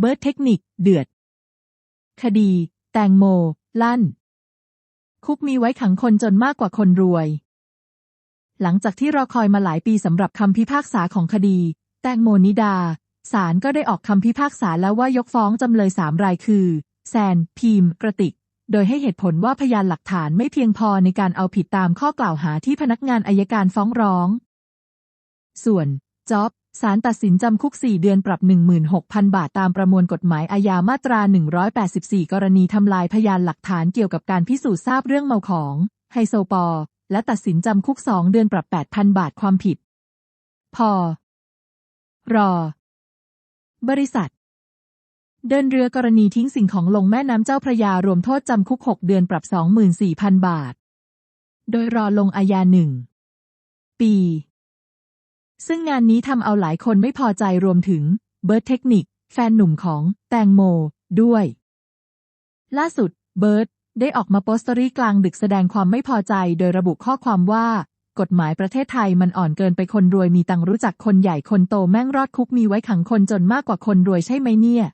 เบิร์ดเทคนิค เดือด คดี แตงโม ลั่น คุกมีไว้ขังคนจนมากกว่าคนรวย หลังจากที่รอคอยมาหลายปีสำหรับคำพิพากษาของคดี แตงโมนิดา ศาลก็ได้ออกคำพิพากษาแล้วว่ายกฟ้องจำเลยสามรายคือ แซนพีมกระติก โดยให้เหตุผลว่าพยานหลักฐานไม่เพียงพอในการเอาผิดตามข้อกล่าวหาที่พนักงานอายการฟ้องร้อง ส่วนจ็อบ ศาลตัดสินจำคุก 4 เดือนปรับ 16,000 บาทตามประมวลกฎหมายอาญามาตรา 184 กรณีทำลายพยานหลักฐานเกี่ยวกับการพิสูจน์ทราบเรื่องเมาของไฮโซปอ และตัดสินจำคุก 2 เดือนปรับ 8,000 บาทความผิด พอ รอ บริษัท เดินเรือกรณีทิ้งสิ่งของลงแม่น้ำเจ้าพระยารวมโทษจำคุก 6 เดือนปรับ 24,000 บาท โดยรอลงอาญาหนึ่งปี ซึ่งงานนี้ทำเอาหลายคนไม่พอใจรวมถึงเบิร์ดเทคนิค แฟนหนุ่มของแตงโม ด้วย ล่าสุด เบิร์ดได้ออกมาโพสต์สตอรี่กลางดึกแสดงความไม่พอใจโดยระบุข้อความว่า กฎหมายประเทศไทยมันอ่อนเกินไปคนรวยมีตังรู้จักคนใหญ่คนโตแม่งรอดคุกมีไว้ขังคนจนมากกว่าคนรวยใช่ไหมเนี่ย